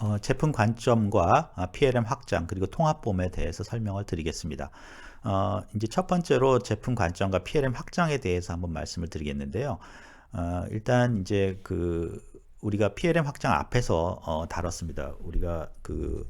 어, 제품 관점과 아, PLM 확장 그리고 통합봄에 대해서 설명을 드리겠습니다. 어, 이제 첫 번째로 제품 관점과 PLM 확장에 대해서 한번 말씀을 드리겠는데요. 어, 일단 이제 그 우리가 PLM 확장 앞에서 어, 다뤘습니다. 우리가 그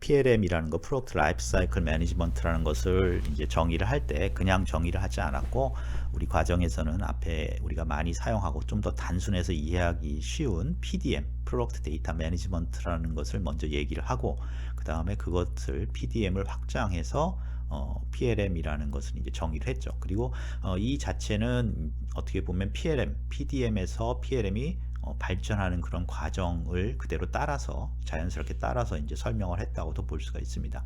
PLM이라는 거, 프로덕트 라이프 사이클 매니지먼트라는 것을 이제 정의를 할 때 그냥 정의를 하지 않았고 우리 과정에서는 앞에 우리가 많이 사용하고 좀 더 단순해서 이해하기 쉬운 PDM, 프로덕트 데이터 매니지먼트라는 것을 먼저 얘기를 하고 그 다음에 그것을 PDM을 확장해서 어, PLM이라는 것을 이제 정의를 했죠. 그리고 어, 이 자체는 어떻게 보면 PLM, PDM에서 PLM이 어, 발전하는 그런 과정을 그대로 따라서 자연스럽게 따라서 이제 설명을 했다고도 볼 수가 있습니다.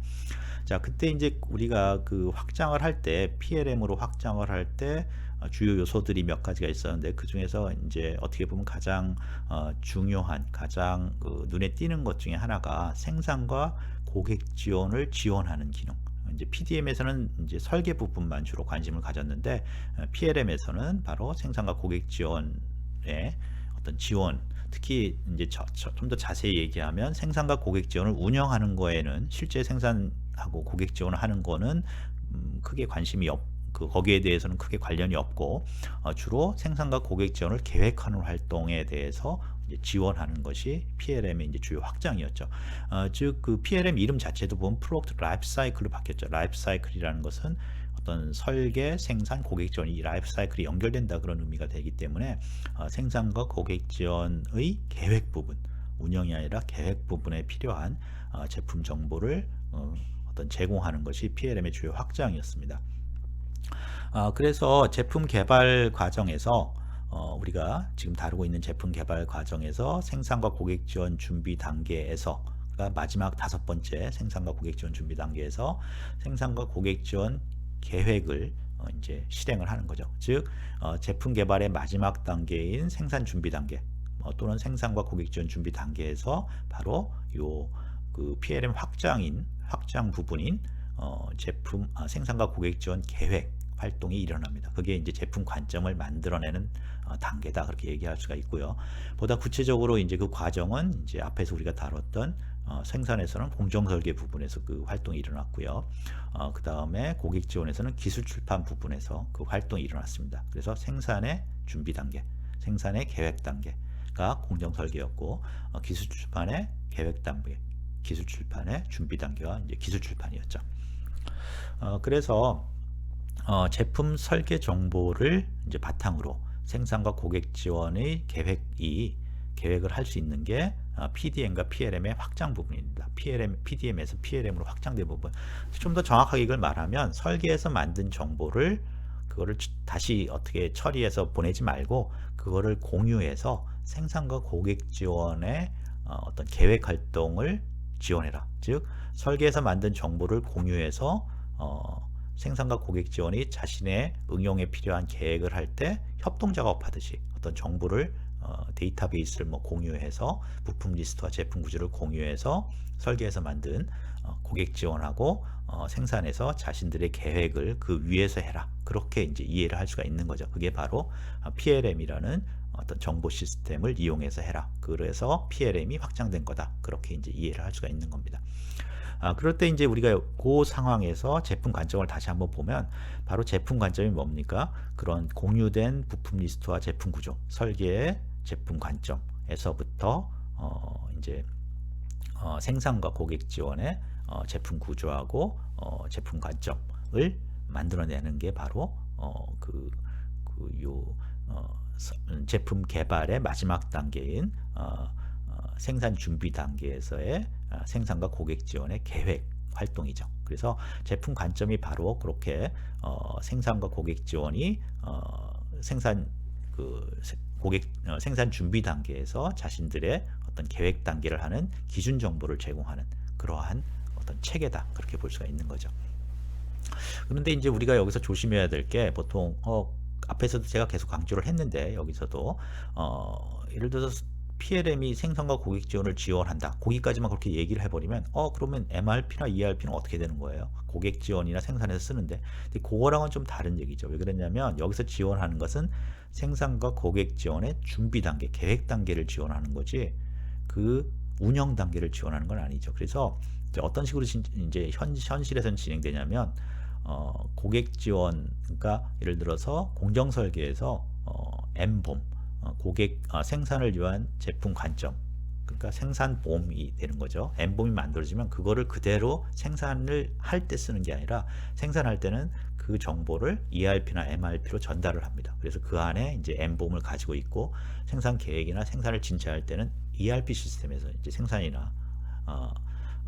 자, 그때 이제 우리가 그 확장을 할 때 PLM으로 확장을 할때 어, 주요 요소들이 몇 가지가 있었는데 그 중에서 이제 어떻게 보면 가장 어, 중요한 가장 그 눈에 띄는 것 중에 하나가 생산과 고객 지원을 지원하는 기능. 이제 PDM에서는 이제 설계 부분만 주로 관심을 가졌는데 어, PLM에서는 바로 생산과 고객 지원에 어떤 지원, 특히 이제 좀 더 자세히 얘기하면 생산과 고객 지원을 운영하는 거에는 실제 생산하고 고객 지원을 하는 거는 음, 크게 관심이 없. 그 거기에 대해서는 크게 관련이 없고 어, 주로 생산과 고객 지원을 계획하는 활동에 대해서 지원하는 것이 PLM의 이제 주요 확장이었죠. 어, 즉그 PLM 이름 자체도 보면 프로덕트 라이프 사이클로 바뀌었죠. 라이프 사이클이라는 것은 어떤 설계, 생산, 고객 지원 이 라이프 사이클이 연결된다 그런 의미가 되기 때문에 어, 생산과 고객 지원의 계획 부분, 운영이 아니라 계획 부분에 필요한 어, 제품 정보를 어, 어떤 제공하는 것이 PLM의 주요 확장이었습니다. 어, 그래서 제품 개발 과정에서 어, 우리가 지금 다루고 있는 제품 개발 과정에서 생산과 고객 지원 준비 단계에서 그러니까 마지막 다섯 번째 생산과 고객 지원 준비 단계에서 생산과 고객 지원 계획을 어, 이제 실행을 하는 거죠. 즉 어, 제품 개발의 마지막 단계인 생산 준비 단계 어, 또는 생산과 고객 지원 준비 단계에서 바로 요그 PLM 확장인 확장 부분인 어, 제품 아, 생산과 고객 지원 계획 활동이 일어납니다. 그게 이제 제품 관점을 만들어내는 어, 단계다 그렇게 얘기할 수가 있고요. 보다 구체적으로 이제 그 과정은 이제 앞에서 우리가 다뤘던 어, 생산에서는 공정 설계 부분에서 그 활동이 일어났고요. 어, 그 다음에 고객 지원에서는 기술 출판 부분에서 그 활동이 일어났습니다. 그래서 생산의 준비 단계, 생산의 계획 단계가 공정 설계였고 어, 기술 출판의 계획 단계, 기술 출판의 준비 단계가 이제 기술 출판이었죠. 어, 그래서 어, 제품 설계 정보를 이제 바탕으로 생산과 고객 지원의 계획이 계획을 할 수 있는 게 PDM과 PLM의 확장 부분입니다. PLM, PDM에서 PLM으로 확장된 부분. 좀 더 정확하게 이걸 말하면 설계에서 만든 정보를 그거를 다시 어떻게 처리해서 보내지 말고 그거를 공유해서 생산과 고객 지원의 어, 어떤 계획 활동을 지원해라. 즉 설계에서 만든 정보를 공유해서 어, 생산과 고객 지원이 자신의 응용에 필요한 계획을 할 때 협동 작업하듯이 어떤 정보를 어, 데이터베이스를 뭐 공유해서 부품 리스트와 제품 구조를 공유해서 설계해서 만든 어, 고객 지원하고 어, 생산해서 자신들의 계획을 그 위에서 해라. 그렇게 이제 이해를 할 수가 있는 거죠. 그게 바로 어, PLM이라는 어떤 정보 시스템을 이용해서 해라. 그래서 PLM이 확장된 거다. 그렇게 이제 이해를 할 수가 있는 겁니다. 아, 그럴 때 이제 우리가 그 상황에서 제품 관점을 다시 한번 보면 바로 제품 관점이 뭡니까? 그런 공유된 부품 리스트와 제품 구조, 설계의 제품 관점에서부터 어, 이제 어, 생산과 고객 지원의 어, 제품 구조하고 어, 제품 관점을 만들어내는 게 바로 어, 그, 그 요, 어, 제품 개발의 마지막 단계인 어, 어, 생산 준비 단계에서의 어, 생산과 고객 지원의 계획 활동이죠. 그래서 제품 관점이 바로 그렇게 어, 생산과 고객 지원이 어, 생산 그 고객 어, 생산 준비 단계에서 자신들의 어떤 계획 단계를 하는 기준 정보를 제공하는 그러한 어떤 체계다 그렇게 볼 수가 있는 거죠. 그런데 이제 우리가 여기서 조심해야 될 게 보통 어, 앞에서도 제가 계속 강조를 했는데 여기서도 어, 예를 들어서 PLM이 생산과 고객 지원을 지원한다. 거기까지만 그렇게 얘기를 해버리면 어 그러면 MRP나 ERP는 어떻게 되는 거예요? 고객 지원이나 생산에서 쓰는데 근데 그거랑은 좀 다른 얘기죠. 왜 그랬냐면 여기서 지원하는 것은 생산과 고객 지원의 준비 단계, 계획 단계를 지원하는 거지 그 운영 단계를 지원하는 건 아니죠. 그래서 어떤 식으로 진- 이제 현, 현실에서는 진행되냐면 어, 고객 지원 그러니까 예를 들어서 공정 설계에서 어, M봄 어, 고객 아, 생산을 위한 제품 관점 그러니까 생산봄이 되는 거죠. M봄이 만들어지면 그거를 그대로 생산을 할 때 쓰는 게 아니라 생산할 때는 그 정보를 ERP나 MRP로 전달을 합니다. 그래서 그 안에 이제 M봄을 가지고 있고 생산 계획이나 생산을 진짜할 때는 ERP 시스템에서 이제 생산이나 어,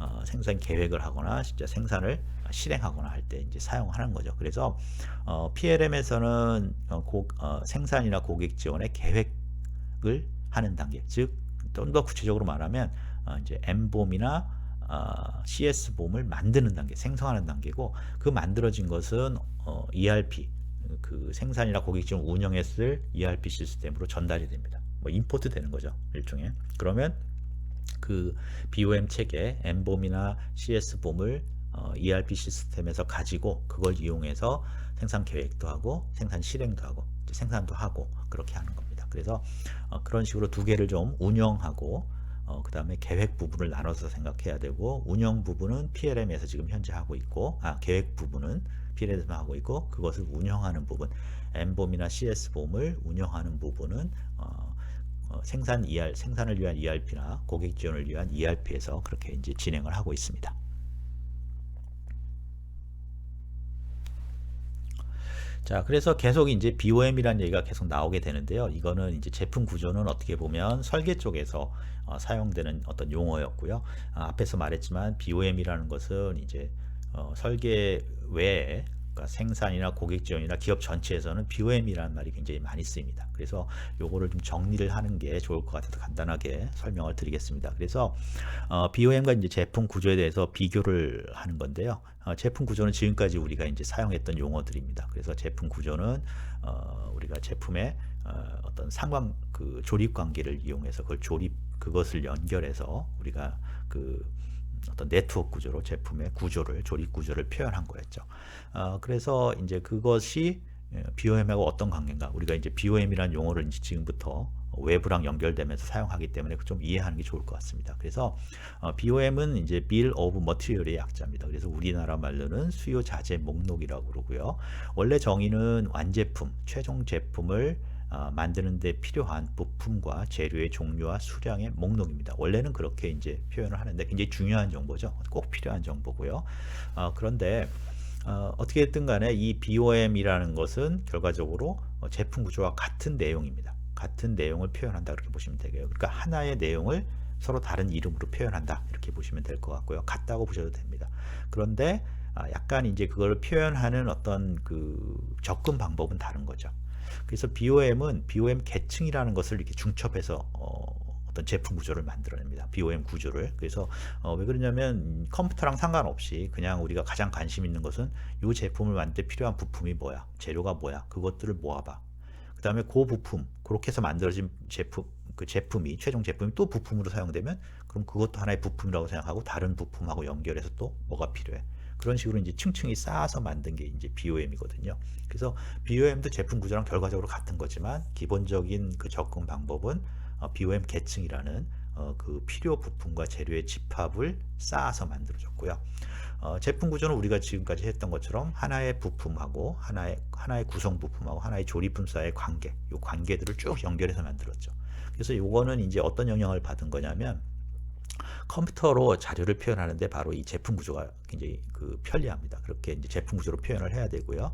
어, 생산 계획을 하거나 진짜 생산을 실행하거나 할 때 이제 사용하는 거죠. 그래서 어, PLM에서는 어, 고, 어, 생산이나 고객 지원의 계획을 하는 단계, 즉 좀 더 구체적으로 말하면 어, 이제 M봄이나 어, CS봄을 만드는 단계, 생성하는 단계고 그 만들어진 것은 어, ERP 그 생산이나 고객 지원 운영했을 ERP 시스템으로 전달이 됩니다. 뭐 임포트 되는 거죠, 일종의. 그러면 그 BOM 체계 M봄이나 CS봄을 어, ERP 시스템에서 가지고 그걸 이용해서 생산 계획도 하고 생산 실행도 하고 생산도 하고 그렇게 하는 겁니다. 그래서 어, 그런 식으로 두 개를 좀 운영하고 어, 그 다음에 계획 부분을 나눠서 생각해야 되고 운영 부분은 PLM에서 지금 현재 하고 있고 아 계획 부분은 PLM에서 하고 있고 그것을 운영하는 부분 M봄이나 CS봄을 운영하는 부분은 어, 어, 생산 ER, 생산을 위한 ERP나 고객 지원을 위한 ERP에서 그렇게 이제 진행을 하고 있습니다. 자, 그래서 계속 이제 BOM이라는 얘기가 계속 나오게 되는데요. 이거는 이제 제품 구조는 어떻게 보면 설계 쪽에서 어, 사용되는 어떤 용어였고요. 아, 앞에서 말했지만 BOM이라는 것은 이제 어, 설계 외에 그러니까 생산이나 고객 지원이나 기업 전체에서는 BOM이라는 말이 굉장히 많이 쓰입니다. 그래서 요거를 좀 정리를 하는 게 좋을 것 같아서 간단하게 설명을 드리겠습니다. 그래서 어, BOM과 이제 제품 구조에 대해서 비교를 하는 건데요. 어, 제품 구조는 지금까지 우리가 이제 사용했던 용어들입니다. 그래서 제품 구조는 어, 우리가 제품의 어, 어떤 상관 그 조립 관계를 이용해서 그걸 조립 그것을 연결해서 우리가 그 어떤 네트워크 구조로 제품의 구조를 조립 구조를 표현한 거였죠. 어, 그래서 이제 그것이 BOM하고 어떤 관계인가? 우리가 이제 BOM이라는 용어를 이제 지금부터 외부랑 연결되면서 사용하기 때문에 좀 이해하는 게 좋을 것 같습니다. 그래서 어, BOM은 이제 Bill of Material의 약자입니다. 그래서 우리나라 말로는 수요 자재 목록이라고 그러고요. 원래 정의는 완제품, 최종 제품을 어, 만드는 데 필요한 부품과 재료의 종류와 수량의 목록입니다. 원래는 그렇게 이제 표현을 하는데 굉장히 중요한 정보죠. 꼭 필요한 정보고요. 어, 그런데 어, 어떻게든 간에 이 BOM이라는 것은 결과적으로 어, 제품 구조와 같은 내용입니다. 같은 내용을 표현한다 그렇게 보시면 되고요. 그러니까 하나의 내용을 서로 다른 이름으로 표현한다 이렇게 보시면 될 것 같고요. 같다고 보셔도 됩니다. 그런데 아, 약간 이제 그걸 표현하는 어떤 그 접근 방법은 다른 거죠. 그래서 BOM은 BOM 계층이라는 것을 이렇게 중첩해서 어, 어떤 제품 구조를 만들어냅니다. BOM 구조를. 그래서 어, 왜 그러냐면 컴퓨터랑 상관없이 그냥 우리가 가장 관심 있는 것은 이 제품을 만들 때 필요한 부품이 뭐야, 재료가 뭐야, 그것들을 모아봐. 그 다음에 그 부품, 그렇게 해서 만들어진 제품, 그 제품이 최종 제품이 또 부품으로 사용되면 그럼 그것도 하나의 부품이라고 생각하고 다른 부품하고 연결해서 또 뭐가 필요해. 그런 식으로 이제 층층이 쌓아서 만든 게 이제 BOM이거든요. 그래서 BOM도 제품 구조랑 결과적으로 같은 거지만 기본적인 그 접근 방법은 어, BOM 계층이라는 어, 그 필요 부품과 재료의 집합을 쌓아서 만들어졌고요. 어, 제품 구조는 우리가 지금까지 했던 것처럼 하나의 부품하고 하나의 하나의 구성 부품하고 하나의 조립품 사이의 관계, 이 관계들을 쭉 연결해서 만들었죠. 그래서 이거는 이제 어떤 영향을 받은 거냐면 컴퓨터로 자료를 표현하는데 바로 이 제품 구조가 굉장히 그 편리합니다. 그렇게 이제 제품 구조로 표현을 해야 되고요.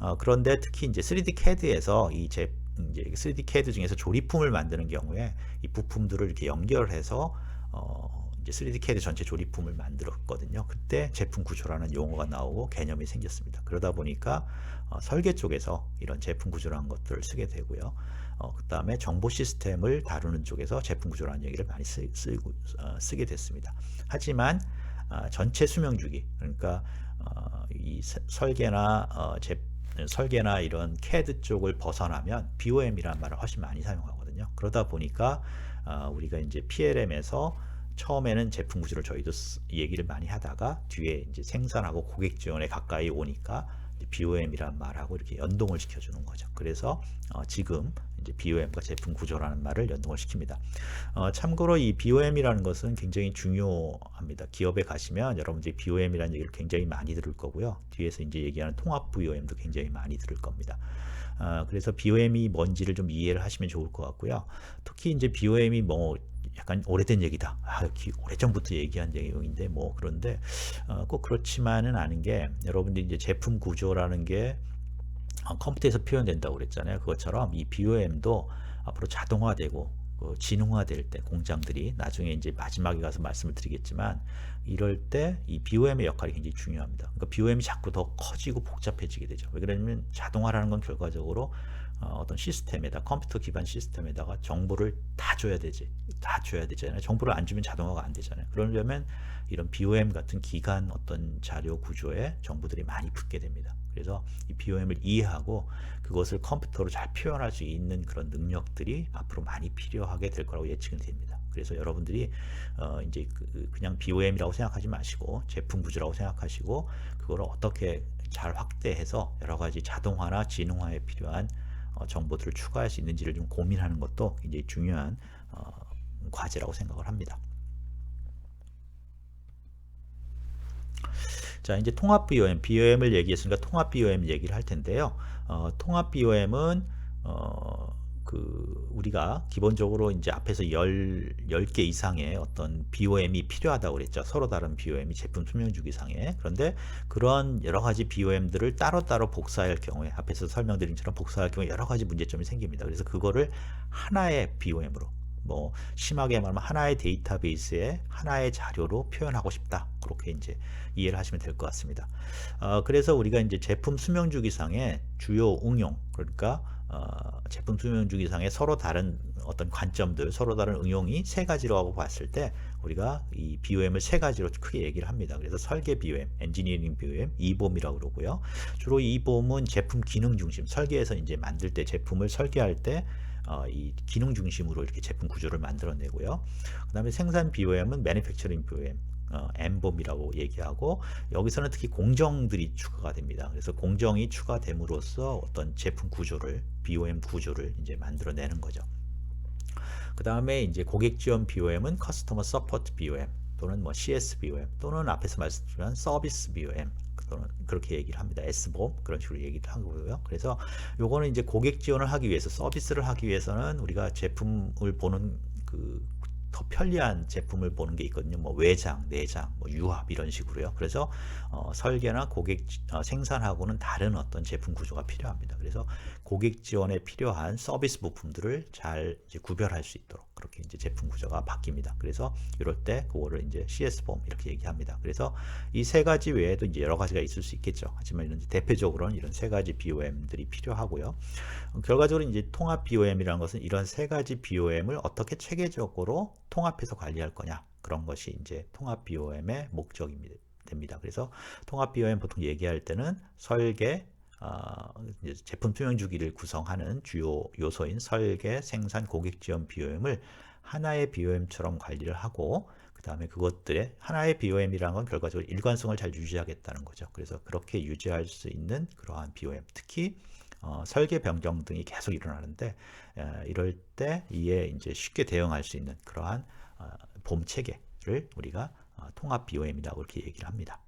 어, 그런데 특히 이제 3D CAD에서 이 제, 이제 3D CAD 중에서 조립품을 만드는 경우에 이 부품들을 이렇게 연결해서 어, 이제 3D CAD 전체 조립품을 만들었거든요. 그때 제품 구조라는 용어가 나오고 개념이 생겼습니다. 그러다 보니까 어, 설계 쪽에서 이런 제품 구조라는 것들을 쓰게 되고요. 어, 그 다음에 정보 시스템을 다루는 쪽에서 제품 구조라는 얘기를 많이 쓰, 쓰고, 어, 쓰게 됐습니다. 하지만 어, 전체 수명 주기 그러니까 어, 이 세- 설계나 어, 제, 설계나 이런 CAD 쪽을 벗어나면 BOM이라는 말을 훨씬 많이 사용하거든요. 그러다 보니까 어, 우리가 이제 PLM에서 처음에는 제품 구조를 저희도 쓰- 얘기를 많이 하다가 뒤에 이제 생산하고 고객 지원에 가까이 오니까 BOM이란 말하고 이렇게 연동을 시켜주는 거죠. 그래서 어, 지금 이제 BOM과 제품 구조라는 말을 연동을 시킵니다. 어, 참고로 이 BOM이라는 것은 굉장히 중요합니다. 기업에 가시면 여러분들이 BOM이라는 얘기를 굉장히 많이 들을 거고요. 뒤에서 이제 얘기하는 통합 BOM도 굉장히 많이 들을 겁니다. 어, 그래서 BOM이 뭔지를 좀 이해를 하시면 좋을 것 같고요. 특히 이제 BOM이 뭐 약간 오래된 얘기다. 아, 오래전부터 얘기한 내용인데 뭐 그런데 어, 꼭 그렇지만은 않은 게 여러분들이 이제 제품 구조라는 게 어, 컴퓨터에서 표현된다고 그랬잖아요. 그것처럼 이 BOM도 앞으로 자동화되고 그 진흥화될 때 공장들이 나중에 이제 마지막에 가서 말씀을 드리겠지만 이럴 때 이 BOM의 역할이 굉장히 중요합니다. 그러니까 BOM이 자꾸 더 커지고 복잡해지게 되죠. 왜 그러냐면 자동화라는 건 결과적으로 어, 떤 시스템에다 컴퓨터 기반 시스템에다가 정보를 다 줘야 되지 다 줘야 되잖아요 정보를 안 주면 자동화가 안 되잖아요 그러려면 이런 BOM 같은 기간 어떤 자료 구조에 정보들이 많이 붙게 됩니다 그래서 이 BOM을 이해하고 그것을 컴퓨터로 잘 표현할 수 있는 그런 능력들이 앞으로 많이 필요하게 될 거라고 예측은 됩니다 그래서 여러분들이 어 이제 그 그냥 BOM이라고 생각하지 마시고 제품 구조라고 생각하시고 그걸 어떻게 잘 확대해서 여러 가지 자동화나 지능화에 필요한 어, 정보들을 추가할 수 있는지를 좀 고민하는 것도 굉장히 중요한 어, 과제라고 생각을 합니다. 자 이제 통합 BOM, BOM을 얘기했으니까 통합 BOM 얘기를 할 텐데요. 어, 통합 BOM은 어, 그 우리가 기본적으로 이제 앞에서 열 10개 이상의 어떤 BOM이 필요하다고 그랬죠. 서로 다른 BOM이 제품 투명 주기 상에. 그런데 그런 여러 가지 BOM들을 따로따로 복사할 경우에 앞에서 설명드린 것처럼 복사할 경우에 여러 가지 문제점이 생깁니다. 그래서 그거를 하나의 BOM으로 뭐 심하게 말하면 하나의 데이터베이스에 하나의 자료로 표현하고 싶다. 그렇게 이제 이해를 하시면 될 것 같습니다. 어, 그래서 우리가 이제 제품 수명 주기상의 주요 응용 그러니까 어, 제품 수명 주기상의 서로 다른 어떤 관점들, 서로 다른 응용이 세 가지로 하고 봤을 때 우리가 이 BOM을 세 가지로 크게 얘기를 합니다. 그래서 설계 BOM, 엔지니어링 BOM, 이봄이라고 그러고요. 주로 이봄은 제품 기능 중심, 설계에서 이제 만들 때 제품을 설계할 때 어, 이 기능 중심으로 이렇게 제품 구조를 만들어내고요. 그 다음에 생산 BOM은 매니팩처링 BOM, 어, 엠봄이라고 얘기하고 여기서는 특히 공정들이 추가가 됩니다. 그래서 공정이 추가됨으로써 어떤 제품 구조를 BOM 구조를 이제 만들어내는 거죠. 그 다음에 이제 고객 지원 BOM은 커스터머 서포트 BOM 또는 뭐 CS BOM 또는 앞에서 말씀드린 서비스 BOM 그렇게 얘기를 합니다. S봄 그런 식으로 얘기를 하고요. 그래서 요거는 이제 고객 지원을 하기 위해서 서비스를 하기 위해서는 우리가 제품을 보는 그 더 편리한 제품을 보는 게 있거든요. 뭐 외장, 내장, 뭐 유압 이런 식으로요. 그래서 어, 설계나 고객 어, 생산하고는 다른 어떤 제품 구조가 필요합니다. 그래서 고객 지원에 필요한 서비스 부품들을 잘 구별할 수 있도록 그렇게 이제 제품 구조가 바뀝니다. 그래서 이럴 때 그거를 이제 CS 폼 이렇게 얘기합니다. 그래서 이 세 가지 외에도 이제 여러 가지가 있을 수 있겠죠. 하지만 이런 대표적으로는 이런 세 가지 BOM들이 필요하고요. 결과적으로 이제 통합 BOM이라는 것은 이런 세 가지 BOM을 어떻게 체계적으로 통합해서 관리할 거냐 그런 것이 이제 통합 BOM의 목적입니다. 됩니다. 그래서 통합 BOM 보통 얘기할 때는 설계, 어, 제품 투명 주기를 구성하는 주요 요소인 설계, 생산, 고객 지원 BOM을 하나의 BOM처럼 관리를 하고 그 다음에 그것들의 하나의 BOM이라는 건 결과적으로 일관성을 잘 유지하겠다는 거죠. 그래서 그렇게 유지할 수 있는 그러한 BOM, 특히 어, 설계 변경 등이 계속 일어나는데 에, 이럴 때 이에 이제 쉽게 대응할 수 있는 그러한 어, 봄 체계를 우리가 어, 통합 BOM이라고 이렇게 얘기를 합니다.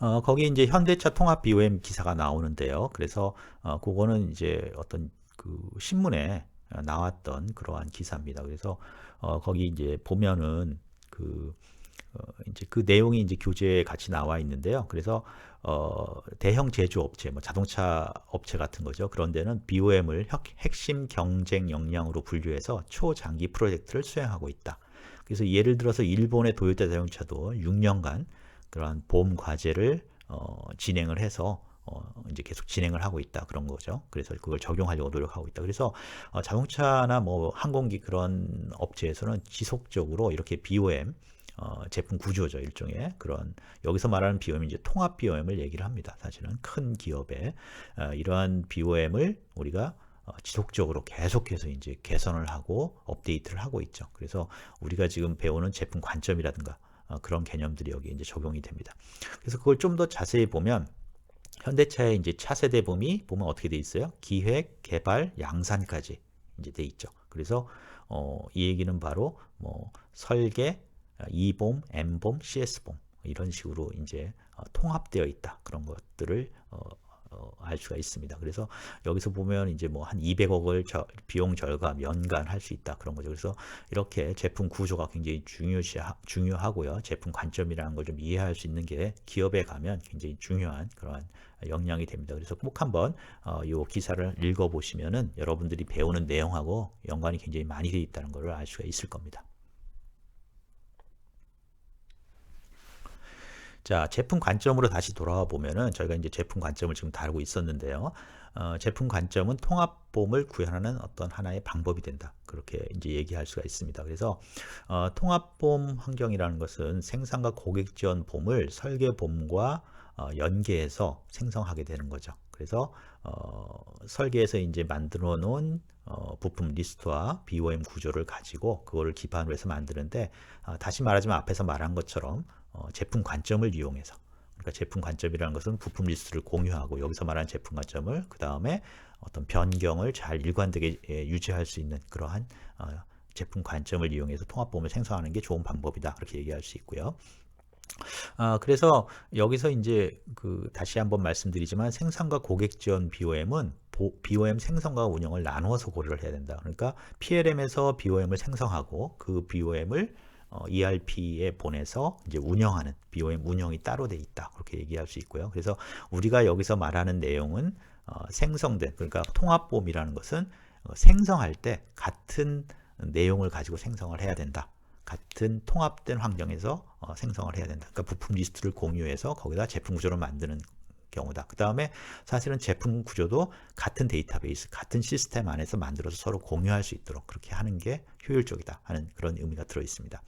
어, 거기 이제 현대차 통합 BOM 기사가 나오는데요. 그래서 어, 그거는 이제 어떤 그 신문에 나왔던 그러한 기사입니다. 그래서 어, 거기 이제 보면은 그 어, 이제 그 내용이 이제 교재에 같이 나와 있는데요. 그래서 어, 대형 제조업체, 뭐 자동차 업체 같은 거죠. 그런 데는 BOM을 핵심 경쟁 역량으로 분류해서 초장기 프로젝트를 수행하고 있다. 그래서 예를 들어서 일본의 도요타 자동차도 6년간 그러한 보험 과제를 어, 진행을 해서 어, 이제 계속 진행을 하고 있다 그런 거죠. 그래서 그걸 적용하려고 노력하고 있다. 그래서 어, 자동차나 뭐 항공기 그런 업체에서는 지속적으로 이렇게 BOM 어, 제품 구조죠 일종의 그런 여기서 말하는 BOM 이제 통합 BOM을 얘기를 합니다. 사실은 큰 기업에 어, 이러한 BOM을 우리가 어, 지속적으로 계속해서 이제 개선을 하고 업데이트를 하고 있죠. 그래서 우리가 지금 배우는 제품 관점이라든가 어, 그런 개념들이 여기 이제 적용이 됩니다. 그래서 그걸 좀 더 자세히 보면 현대차의 이제 차세대 봄이 보면 어떻게 돼 있어요? 기획, 개발, 양산까지 이제 돼 있죠. 그래서 어, 이 얘기는 바로 뭐 설계, E봄, M봄, CS봄 이런 식으로 이제 어, 통합되어 있다. 그런 것들을 어, 어, 알 수가 있습니다. 그래서 여기서 보면 이제 뭐 한 200억을 저, 비용 절감 연간 할 수 있다 그런 거죠. 그래서 이렇게 제품 구조가 굉장히 중요시 중요하고요. 제품 관점이라는 걸 좀 이해할 수 있는 게 기업에 가면 굉장히 중요한 그러한 역량이 됩니다. 그래서 꼭 한번 어, 이 기사를 읽어 보시면은 여러분들이 배우는 내용하고 연관이 굉장히 많이 되어 있다는 것을 알 수가 있을 겁니다. 자, 제품 관점으로 다시 돌아와 보면은 저희가 이제 제품 관점을 지금 다루고 있었는데요. 어, 제품 관점은 통합봄을 구현하는 어떤 하나의 방법이 된다. 그렇게 이제 얘기할 수가 있습니다. 그래서 어, 통합봄 환경이라는 것은 생산과 고객 지원 봄을 설계 봄과 어, 연계해서 생성하게 되는 거죠. 그래서 어, 설계에서 이제 만들어 놓은 어, 부품 리스트와 BOM 구조를 가지고 그거를 기반으로 해서 만드는데 어, 다시 말하자면 앞에서 말한 것처럼 어, 제품 관점을 이용해서 그러니까 제품 관점이라는 것은 부품 리스트를 공유하고 여기서 말하는 제품 관점을 그 다음에 어떤 변경을 잘 일관되게 예, 유지할 수 있는 그러한 어, 제품 관점을 이용해서 통합범을 생성하는 게 좋은 방법이다 그렇게 얘기할 수 있고요. 아, 그래서 여기서 이제 그 다시 한번 말씀드리지만 생산과 고객 지원 BOM은 BOM 생성과 운영을 나누어서 고려를 해야 된다. 그러니까 PLM에서 BOM을 생성하고 그 BOM을 어, ERP에 보내서 이제 운영하는 BOM 운영이 따로 돼 있다. 그렇게 얘기할 수 있고요. 그래서 우리가 여기서 말하는 내용은 어, 생성된 그러니까 통합봄이라는 것은 어, 생성할 때 같은 내용을 가지고 생성을 해야 된다. 같은 통합된 환경에서 어, 생성을 해야 된다. 그러니까 부품 리스트를 공유해서 거기다 제품 구조를 만드는 경우다. 그 다음에 사실은 제품 구조도 같은 데이터베이스, 같은 시스템 안에서 만들어서 서로 공유할 수 있도록 그렇게 하는 게 효율적이다 하는 그런 의미가 들어 있습니다.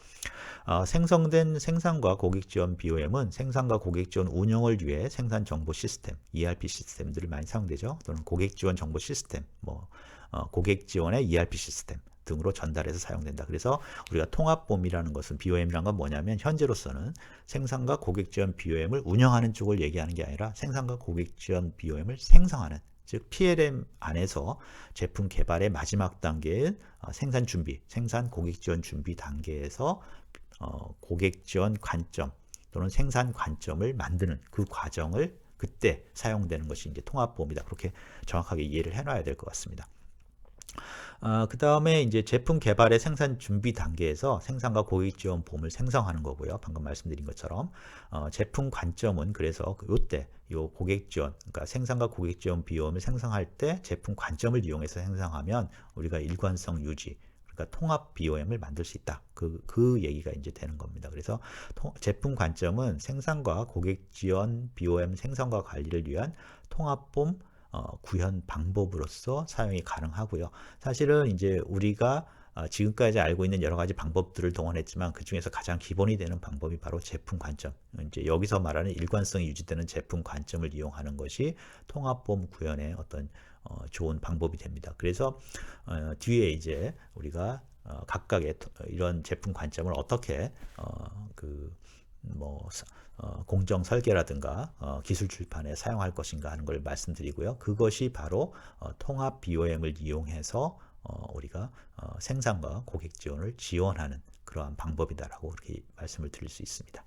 어, 생성된 생산과 고객 지원 BOM은 생산과 고객 지원 운영을 위해 생산 정보 시스템, ERP 시스템들이 많이 사용되죠. 또는 고객 지원 정보 시스템, 뭐 어, 고객 지원의 ERP 시스템 등으로 전달해서 사용된다. 그래서 우리가 통합봄이라는 것은 BOM이란 건 뭐냐면 현재로서는 생산과 고객 지원 BOM을 운영하는 쪽을 얘기하는 게 아니라 생산과 고객 지원 BOM을 생성하는 즉 PLM 안에서 제품 개발의 마지막 단계인 어, 생산 준비, 생산 고객 지원 준비 단계에서 어, 고객 지원 관점 또는 생산 관점을 만드는 그 과정을 그때 사용되는 것이 이제 통합보험이다. 그렇게 정확하게 이해를 해놔야 될 것 같습니다. 어, 그 다음에 이제 제품 개발의 생산 준비 단계에서 생산과 고객 지원 봄을 생성하는 거고요. 방금 말씀드린 것처럼 어, 제품 관점은 그래서 그 요때 요 고객 지원, 그러니까 생산과 고객 지원 비용을 생성할 때 제품 관점을 이용해서 생성하면 우리가 일관성 유지, 그러니까 통합 BOM을 만들 수 있다. 그, 그 얘기가 이제 되는 겁니다. 그래서 통, 제품 관점은 생산과 고객 지원 BOM 생성과 관리를 위한 통합 봄 어, 구현 방법으로서 사용이 가능하고요. 사실은 이제 우리가 어, 지금까지 알고 있는 여러 가지 방법들을 동원했지만 그 중에서 가장 기본이 되는 방법이 바로 제품 관점. 이제 여기서 말하는 일관성이 유지되는 제품 관점을 이용하는 것이 통합범 구현의 어떤 어, 좋은 방법이 됩니다. 그래서 어, 뒤에 이제 우리가 어, 각각의 이런 제품 관점을 어떻게 어, 그뭐 어, 공정 설계라든가 어, 기술 출판에 사용할 것인가 하는 걸 말씀드리고요. 그것이 바로 어, 통합 BOM을 이용해서 어, 우리가 어, 생산과 고객 지원을 지원하는 그러한 방법이다라고 그렇게 말씀을 드릴 수 있습니다.